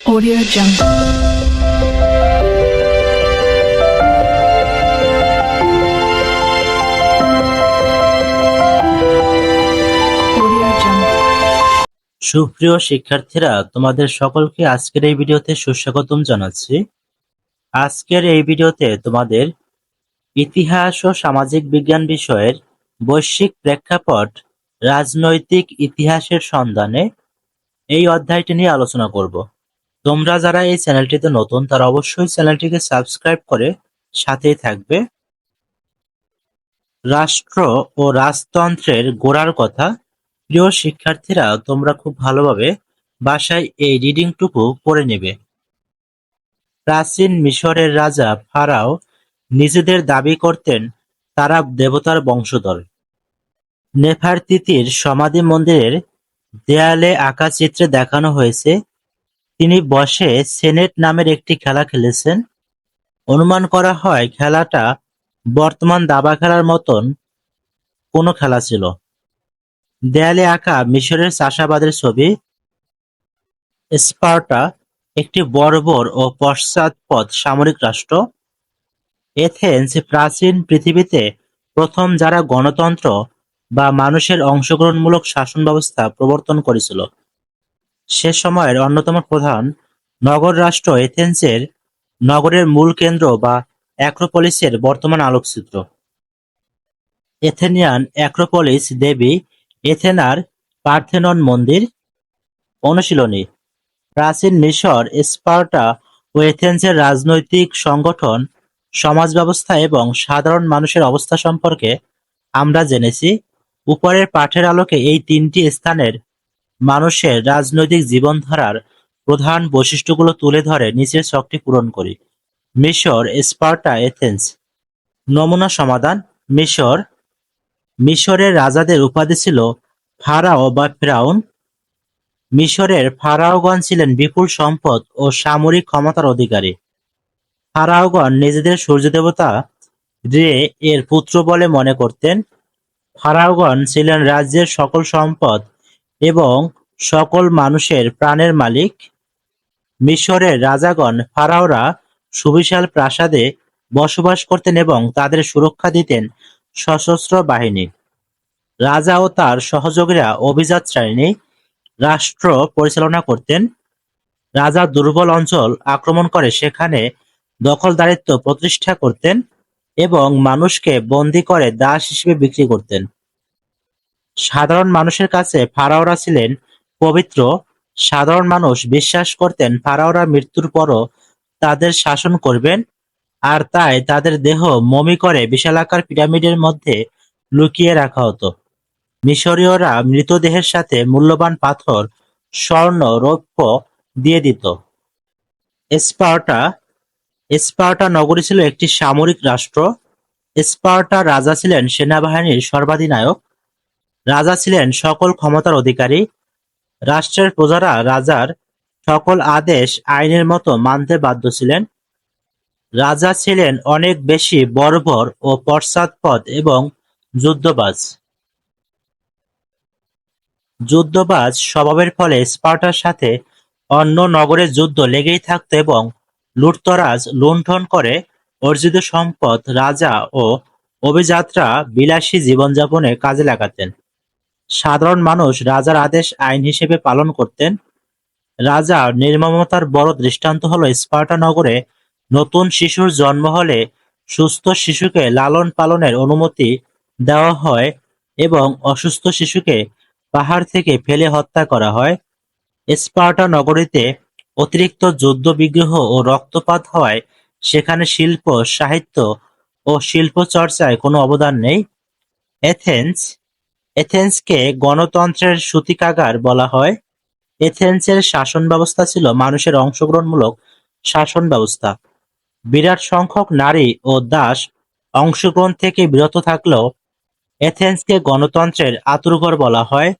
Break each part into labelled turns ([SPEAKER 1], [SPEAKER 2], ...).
[SPEAKER 1] Audio Jungle.
[SPEAKER 2] সুপ্রিয় শিক্ষার্থীরা, তোমাদের সকলকে আজকের এই ভিডিওতে সুস্বাগতম জানাচ্ছি। আজকের এই ভিডিওতে তোমাদের ইতিহাস ও সামাজিক বিজ্ঞান বিষয়ের বৈশ্বিক প্রেক্ষাপট, রাজনৈতিক ইতিহাসের সন্ধানে এই অধ্যায়টি নিয়ে আলোচনা করব। তোমরা যারা এই চ্যানেলটিতে নতুন, তারা অবশ্যই চ্যানেলটিকে সাবস্ক্রাইব করে সাথেই থাকবে। রাষ্ট্র ও রাজতন্ত্রের গোড়ার কথা। প্রিয় শিক্ষার্থীরা, তোমরা খুব ভালোভাবে বাসায় এই রিডিংটুকু পড়ে নেবে। প্রাচীন মিশরের রাজা ফারাও নিজেদের দাবি করতেন, তারা দেবতার বংশধর। নেফারতিতির সমাধি মন্দিরের দেয়ালে আঁকা চিত্রে দেখানো হয়েছে তিনি বসে সেনেট নামের একটি খেলা খেলেছেন। অনুমান করা হয় খেলাটা বর্তমান দাবা খেলার মতন কোনো খেলা ছিল। দেয়ালে আঁকা মিশরের চাষাবাদের ছবি স্পার্টা একটি বর্বর ও পশ্চাৎপদ সামরিক রাষ্ট্র। এথেন্স প্রাচীন পৃথিবীতে প্রথম যারা গণতন্ত্র বা মানুষের অংশগ্রহণমূলক শাসন ব্যবস্থা প্রবর্তন করেছিল। সে সময়ের অন্যতম প্রধান নগর রাষ্ট্র এথেন্সের নগরের মূল কেন্দ্র বা অ্যাক্রোপলিসের বর্তমান আলোকচিত্র। এথেনিয়ান অ্যাক্রোপলিস দেবী এথেনার পার্থেনন মন্দির অনুশীলনী। প্রাচীন মিশর, স্পার্টা ও এথেন্সের রাজনৈতিক সংগঠন, সমাজ ব্যবস্থা এবং সাধারণ মানুষের অবস্থা সম্পর্কে আমরা জেনেছি। উপরের পাঠের আলোকে এই তিনটি স্থানের মানুষের রাজনৈতিক জীবনধারার প্রধান বৈশিষ্ট্যগুলো তুলে ধরে নিচের ছকটি পূরণ করি। মিশর, স্পার্টা, এথেন্স। নমুনা সমাধান, মিশর। মিশরের রাজাদের উপাধি ছিল ফারাও বা ফ্রাউন। মিশরের ফারাওগণ ছিলেন বিপুল সম্পদ ও সামরিক ক্ষমতার অধিকারী। ফারাওগণ নিজেদের সূর্য দেবতা রে এর পুত্র বলে মনে করতেন। ফারাওগণ ছিলেন রাজ্যের সকল সম্পদ এবং সকল মানুষের প্রাণের মালিক। মিশরের রাজাগণ ফারাওরা সুবিশাল প্রাসাদে বসবাস করতেন এবং তাদের সুরক্ষা দিতেন সশস্ত্র বাহিনী। রাজা ও তার সহযোগীরা অভিজাত শ্রেণি রাষ্ট্র পরিচালনা করতেন। রাজা দুর্বল অঞ্চল আক্রমণ করে সেখানে দখলদারিত্ব প্রতিষ্ঠা করতেন এবং মানুষকে বন্দী করে দাস হিসেবে বিক্রি করতেন। সাধারণ মানুষের কাছে ফারাওরা ছিলেন পবিত্র। সাধারণ মানুষ বিশ্বাস করতেন ফারাওরা মৃত্যুর পরও তাদের শাসন করবেন আর তাই তাদের দেহ মমি করে বিশালাকার পিরামিডের মধ্যে লুকিয়ে রাখা হতো। মিশরীয়রা মৃতদেহের সাথে মূল্যবান পাথর, স্বর্ণ, রৌপ্য দিয়ে দিত। স্পার্টা স্পার্টা নগরী ছিল একটি সামরিক রাষ্ট্র। স্পার্টা রাজা ছিলেন সেনাবাহিনীর সর্বাধিনায়ক। রাজা ছিলেন সকল ক্ষমতার অধিকারী। রাষ্ট্রের প্রজারা রাজার সকল আদেশ আইনের মতো মানতে বাধ্য ছিলেন। রাজা ছিলেন অনেক বেশি বর্বর ও পশ্চাৎপদ এবং যুদ্ধবাজ। যুদ্ধবাজ স্বভাবের ফলে স্পার্টার সাথে অন্য নগরের যুদ্ধ লেগেই থাকত এবং লুটতরাজ লুণ্ঠন করে অর্জিত সম্পদ রাজা ও অভিযাত্রা বিলাসী জীবনযাপনে কাজে লাগাতেন। সাধারণ মানুষ রাজার আদেশ আইন হিসেবে পালন করতেন। রাজা নির্মমতার বড় দৃষ্টান্ত হলো স্পার্টা নগরে নতুন শিশুর জন্ম হলে সুস্থ শিশুকে লালন পালনের অনুমতি দেওয়া হয় এবং অসুস্থ শিশুকে পাহাড় থেকে ফেলে হত্যা করা হয়। স্পার্টা নগরীতে অতিরিক্ত যুদ্ধ বিগ্রহ ও রক্তপাত হওয়ায় সেখানে শিল্প, সাহিত্য ও শিল্প চর্চায় কোনো অবদান নেই। এথেন্স এথেন্সকে গণতন্ত্রের সূতিকাগার বলা হয়। এথেন্সের শাসন ব্যবস্থা ছিল মানুষের অংশগ্রহণমূলক শাসন ব্যবস্থা। বিরাট সংখ্যক নারী ও দাস অংশগ্রহণ থেকে বিরত থাকলেও এথেন্সকে গণতন্ত্রের আতুরঘর বলা হয়।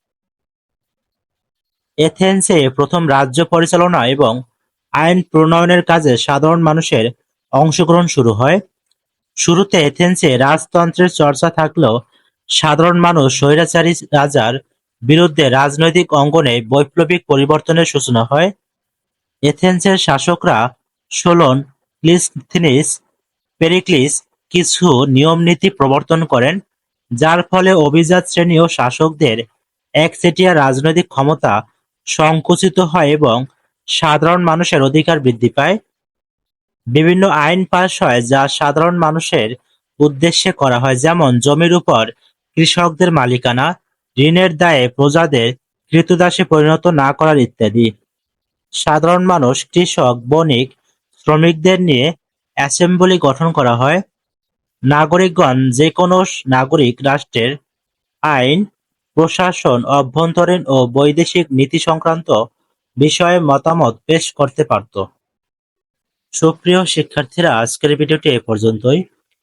[SPEAKER 2] এথেন্সে প্রথম রাজ্য পরিচালনা এবং আইন প্রণয়নের কাজে সাধারণ মানুষের অংশগ্রহণ শুরু হয়। শুরুতে এথেন্সে রাজতন্ত্রের চর্চা থাকলেও সাধারণ মানুষ স্বৈরাচারী রাজার বিরুদ্ধে রাজনৈতিক অঙ্গনে বৈপ্লবিক পরিবর্তনের সূচনা হয় এথেন্সের শাসকরা সোলন, ক্লিসথিনিস, পেরিক্লিস কিছু নিয়মনীতি প্রবর্তন করেন, যার ফলে অভিজাত শ্রেণি ও শাসকদের একচেটিয়া রাজনৈতিক ক্ষমতা সংকুচিত হয় এবং সাধারণ মানুষের অধিকার বৃদ্ধি পায়। বিভিন্ন আইন পাশ হয় যা সাধারণ মানুষের উদ্দেশ্যে করা হয়, যেমন জমির উপর কৃষকদের মালিকানা, ঋণের দায়ে প্রজাদের ক্রীতদাসে পরিণত না করার ইত্যাদি। সাধারণ মানুষ, কৃষক, বণিক, শ্রমিকদের নিয়ে অ্যাসেম্বলি গঠন করা হয়। নাগরিকগণ যে কোনো নাগরিক রাষ্ট্রের আইন, প্রশাসন, অভ্যন্তরীণ ও বৈদেশিক নীতি সংক্রান্ত বিষয়ে মতামত পেশ করতে পারত। সুপ্রিয় শিক্ষার্থীরা আজকের ভিডিওটি এ পর্যন্তই।